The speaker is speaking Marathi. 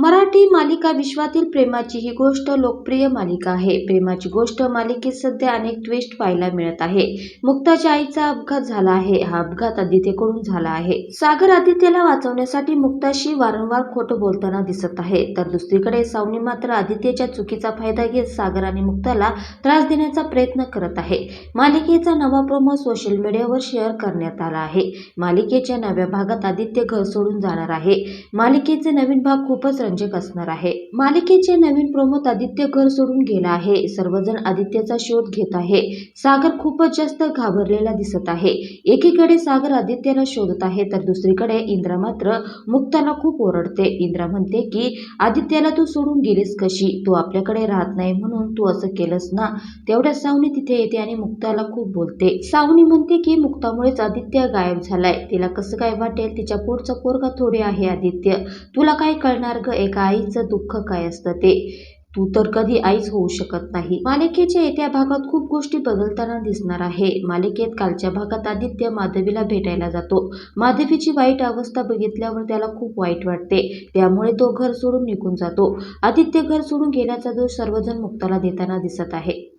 मराठी मालिका विश्वातील प्रेमाची ही गोष्ट लोकप्रिय मालिका आहे. प्रेमाची गोष्ट मालिकेत सध्या अनेक ट्विस्ट पाहायला मिळत आहे. मुक्ताच्या आईचा अपघात झाला आहे. हा अपघात आदित्यकडून झाला आहे. सागर आदित्यला वाचवण्यासाठी मुक्ताशी वारंवार खोटं बोलताना दिसत आहे. तर दुसरीकडे सावनी मात्र आदित्यच्या चुकीचा फायदा घेत सागर आणि मुक्ताला त्रास देण्याचा प्रयत्न करत आहे. मालिकेचा नवा प्रोमो सोशल मीडियावर शेअर करण्यात आला आहे. मालिकेच्या नव्या भागात आदित्य घर सोडून जाणार आहे. मालिकेचे नवीन भाग खूपच रंजक असणार आहे. मालिकेचे नवीन प्रोमोत आदित्य घर सोडून गेला आहे. सर्वजण आदित्यचा शोध घेत आहे. सागर खूपच जास्त घाबरलेला दिसत आहे. एकीकडे सागर आदित्यला शोधत आहे तर दुसरीकडे इंद्रा मात्र मुक्ताला खूप ओरडते. इंद्रा म्हणते की आदित्यला तू सोडून गेलीस कशी? तू आपल्याकडे राहत नाही म्हणून तू असं केलंस ना? तेवढ्या सावनी तिथे येते आणि मुक्ताला खूप बोलते. सावनी म्हणते की मुक्तामुळेच आदित्य गायब झालाय. तिला कसं काय वाटेल? तिच्या पुढचा पोरगा थोडे आहे आदित्य. तुला काय कळणार ग? एका आईचं दुःख काय असतं ते? तू तर कधी आईच होऊ शकत नाही. मालिकेच्या येत्या भागात खूप गोष्टी बदलताना दिसणार आहे. मालिकेत कालच्या भागात आदित्य माधवीला भेटायला जातो. माधवीची वाईट अवस्था बघितल्यावर त्याला खूप वाईट वाटते. त्यामुळे तो घर सोडून निघून जातो. आदित्य घर सोडून गेल्याचा दोष सर्वजण मुक्ताला देताना दिसत आहे.